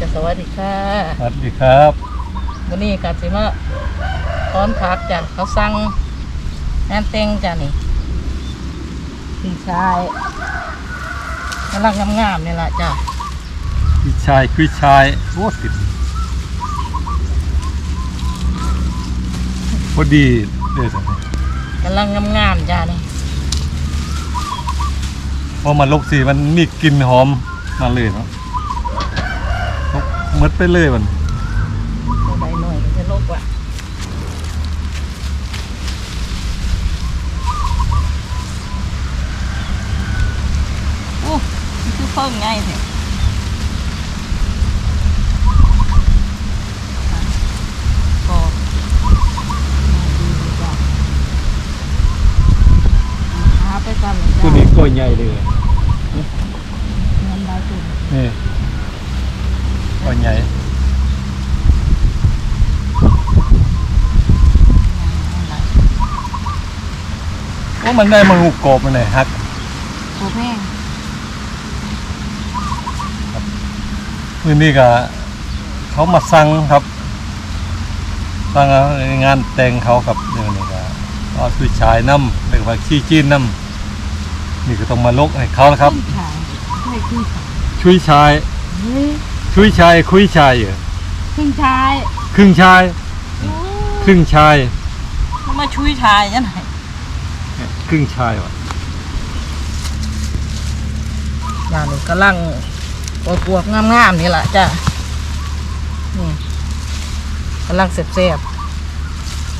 จะสวัสดีค่ะสวัสดีครับวันนี้กัสิมาตอนพักจ้ะเขาสั่งงานเต็งจ้ะนี่พี่ชายกำลังงามๆนี่แหละจ้ะพี่ชายคุยชายโอ้ติดพอดีเลยสิกำลังงามๆจ้ะนี่พอมาลกสีมันมีกลิ่นหอมมาเลยเนาะห มดไปเลยมันใบหน่อยก็จะลกว่ะอู้คือเพิ่มง่ายเถอะพอหาไปกันเลย ตัว จ้ะ นี้ก็ใหญ่เลย เงินได้ตุน นี่ ก็ใหญ่ว่ามันได้มาหุกกบมันไหนฮักโอ้แม่งมือนี้ก็เขามาสั่งครับสั่งงานแต่งเขาครับเดี๋ยวนี้ก็เอาคุยชายน้ำเป็นว่าขี้จีนน้ำนี่ก็ต้องมาลกให้เขานะครับขายไม่ขึ้นขายชุยชาย เฮ้ยชุยชายคุยชายเหรอขึ้นชายครึ่งชาย ครึ่งชายมาช่วยชายยังไงครึ่งชายวะอย่างนี้กำลังปวดปวดๆงามๆนี่แหละจ้ะนี่กำลังเสียบ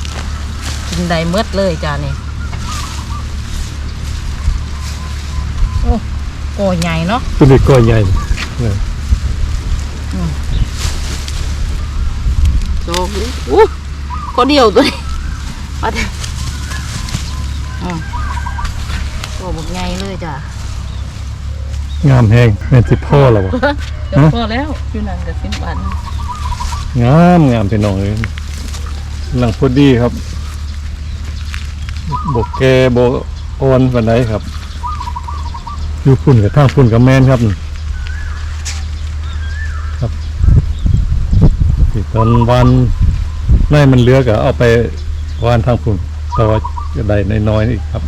ๆกินได้เมดเลยจ้ะนี่โอ้โกใหญ่เนาะตัวนี้ก็ใหญ่เนี่ย โจอู้คนเดียวตัวนี้มาเถอะอืมโอ้บอกใหญ่เลยจ้ะงามแหงแม่นสิพ่อแล้ววะเดี๋ยวพอแล้วอยู่นั่นกับสิบวันงามงามเป็นน้องเลยหลังพอดีครับบกแกบกอ่อนปันไดครับอยู่พุ่นกับทางพุ่นกับแมนครับครับ ที่ตอนวันในมันเหลือก็เอาไปวานทางพุ่นต่อจะได้น้อยๆอีกครับ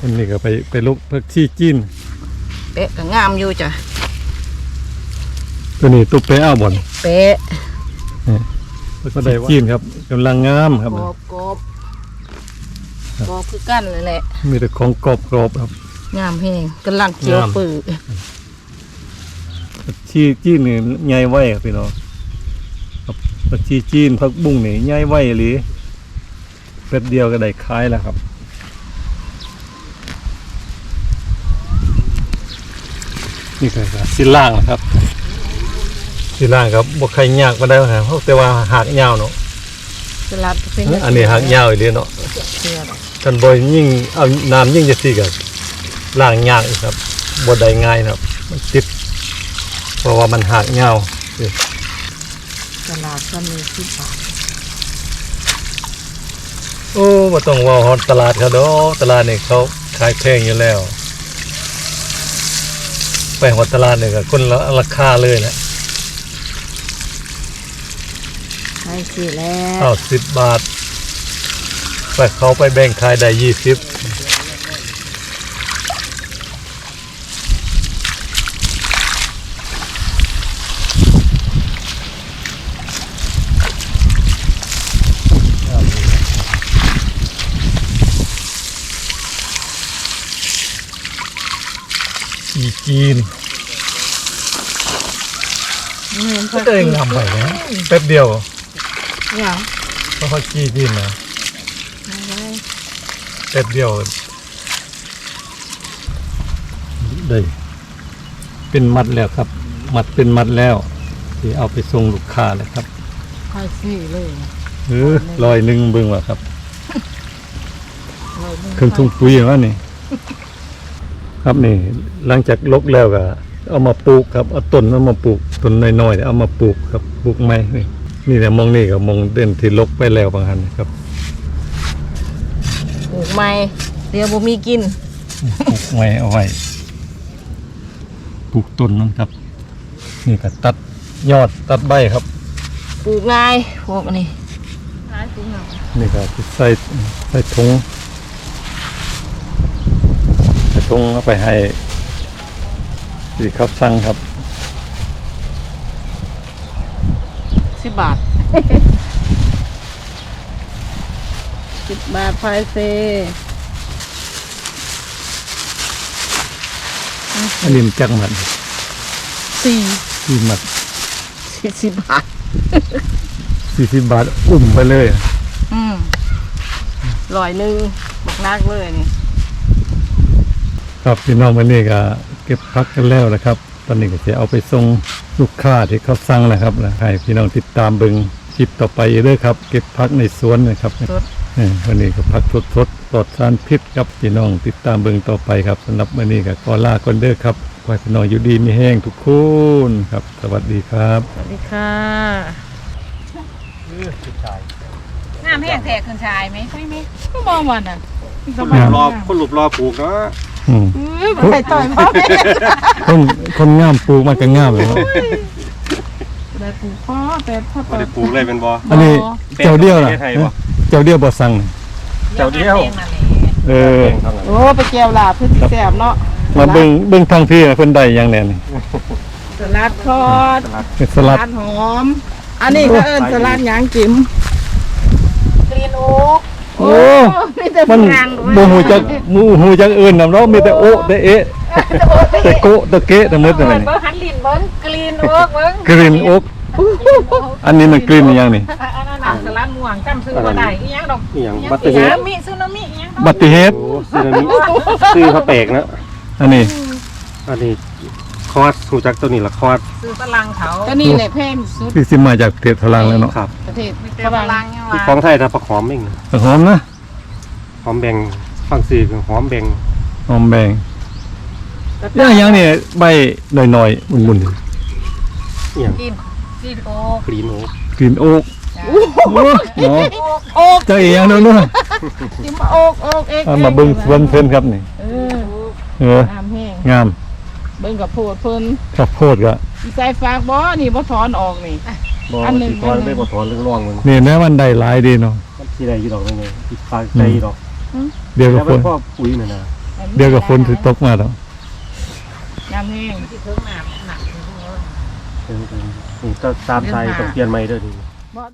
อันนี้ก็ไปไปลุกเพื่อที่จีนเป๊ะก็งามอยู่จ้ะตัวนี้ตุ๊เปอ้าวบ่อนเป๊ะ ก็ได้จีนครับกำลังงามครับ กรอบกรอบกรอบคือกันเลยแหละ มีแต่ของกรอบกรอบๆครับ งามเพลงกำลังเขียวงาม ปื้อที่จีนนี่ใหญ่ไว้ครับพี่น้องครับผักชีจีนผักบุ้งนี่ใหญ่ไว้หรือแป๊บเดียวก็ได้ขายแล้วครับนี่ก็ครับสิล่างนะครับ สิล่างครับบ่ใครยากมาได้ครับเพราะแต่ว่าหากยาวเนาะสลัดเป็นอันนี้หากยาวอีหลีเนาะเชื่อดอกท่านบอยยิ่งเอาน้ำยิ่งจะสิกับล่างยากอีกครับบดได้ง่ายนะครับ มันติด เพราะว่ามันหักเงาสลัดก็มีสิบบาทโอ้มาต้องเว่าฮอดตลาดเขาเนาะตลาดนี่เขาขายแพงอยู่แล้ว ไปฮอดตลาดนี่ก็คนละราคาเลยแหละ ใช่สิแล้วเอาสิบบาทไปเขาไปแบ่งขายได้ยี่สิบอีจีนเงินก็เองทำไปนะแป๊บเดียว อย่างก็เขาจีจีนนะอะไรแป๊บเดียวได้เป็นมัดแล้วครับ มัดเป็นมัดแล้วที่เอาไปส่งลูกค้าเลยครับใช่สิเลยเออลอยหนึ่งเบิ่งว่าครับร้อยหนึ่เครื่องทุ่งปุ๋ยอย่างนั้นนี่ ครับนี่ หลังจากลกแล้วก็เอามาปลูกครับเอาต้นเอามาปลูกต้นน้อยๆเนี่ยเอามาปลูกครับปลูกไม้นี่ นี่แหละมองนี่กับมองเด่นที่ลกไปแล้วบางหันครับปลูกใหม่เดี๋ยวบ่มีกินปลูกไว้เอาไว้ปลูกต้นนั่นครับ นี่ก็ตัดยอดตัดใบครับ ปลูกง่ายพวกอันนี้ง่ายปลูกง่ายนี่ก็สิใส่ใส่ถุงใส่ถุงเอาไปให้ที่เขาสั่งครับ สิบบาทสิบบาทไฟเซอันนี้มันจักหมัดสี่ที่หมัดสี่สิบบาทสี่สิบบาท อุ่มไปเลย อืมร้อยหนึ่งบักนักเลยนี่ ครับพี่น้องวันนี้ก็เก็บพักกันแล้วนะครับ ตอนนี้ก็จะเอาไปส่งลูกค้าที่เขาสั่งนะครับนะให้พี่น้องติดตามเบิ่งคลิปต่อไปเด้อครับ เก็บพักในสวนนะครับสดเออวันนี้ก็พักสดสดๆปลอดสารพิษครับพี่น้องติดตามเบิ่งต่อไปครับสำหรับวันนี้ก็ขอลาก่อนเด้อครับขอให้พี่น้องอยู่ดีมีแห้งทุกคนครับ สวัสดีครับ สวัสดีค่ะน้ำแห้งแทกขึ้นชายไหมไม่มีก็มองวันอะงามรอคนหลบรอปลูกเนาะ อืมไปต่อยพ่อแม่คนคนงามปลูกมันก็งามเลยครับได้ปลูกพ่อแต่พ่อบ่ได้ปลูกเลยเป็นบ่ อันนี้เจ้าเดียวนะเป็นประเทศไทยบ่เจ้าเดียวบ่สั่งเจ้าเดียวเออโอ้ไปแก้วลาเพื่อสิแสบเนาะมาเบิ่งเบิ่งทางพี่นะเพิ่นได้อย่างแน่นี่สลัดทอดเป็นสสลัดลัดหอม อันนี้ก็เอิ้นสลัดหยางจิ๋มกรีนโอ๊กโอ้มี แต่มันฝรั่งด้วยบ่ฮู้จักหมู่ฮู้จักเอิ้นนำเนาะมีแต่โอะแต่เอะแต่โกะแต่เกะแต่หมดนั่นเปิดนี่เบิ้งหันลิ้นเบิ้งกรีนโอ๊กเบิ้งกรีนโอ๊กอันนี้มันกรีนอหย่างนี่อันนั้นน่ะสลัดม่วงจำซื้อบ่ได้อีหยังดอกอีหยังอีหบัตเตอร์ยัเฮงดมีซึนามิอีหยังดอกบัติเหตุโอ้ซีนามิซื้อพระเปกนะอันนี้ อันนี้คอร์สหูจักตัวนี้ละคอร์สซื้อฝรั่งเขาก็นี่แหละแพงสุดที่สิมาจากประเทศฝรั่งแล้วเนาะครับประเทศมีแต่ฝฝรั่รั่งงยังที่ว่าของไทยถ้าผักหอมเองแต่หอมนะ หอมแบงฟังซื้อคือหอมแบงหอมแบงอย่างอย่างนี่ใบหน่อยๆมุนอีหยังกินกินโอ๊กกรีนโอ๊กๆกรีนโอ๊กโอ้เนาะโอ๊กเจ้าอีหยังเนาะเนาะจิ๋มโอ๊กโอ๊กเอ็กเอามาเบิ่งสวนเพิ่นครับนี่เออเออน้ำแห้งงามเบิ่งกับโพดเพิ่นข้าวโพดก็อีใส่ฝากบ่นี่บ่ถอนออกนี่บ่อันหนึ่งสิถอนไม่บ่ถอนเรื่องร่องมันนี่นะมันได้หลายดีเนาะมันสิได้อยู่ดอกนึงไงที่ฟางใจอยู่ดอก เดี๋ยวแล้ก็วฝมันนพ่อปุ๋ยน่ะนะเดี๋ยวก็ฝนสิตกมาแล้วน้ำแห้งที่เทิงน้ำหนักเออๆนี่ต้องตามใจต้องเปลี่ยนใหม่เด้อนี่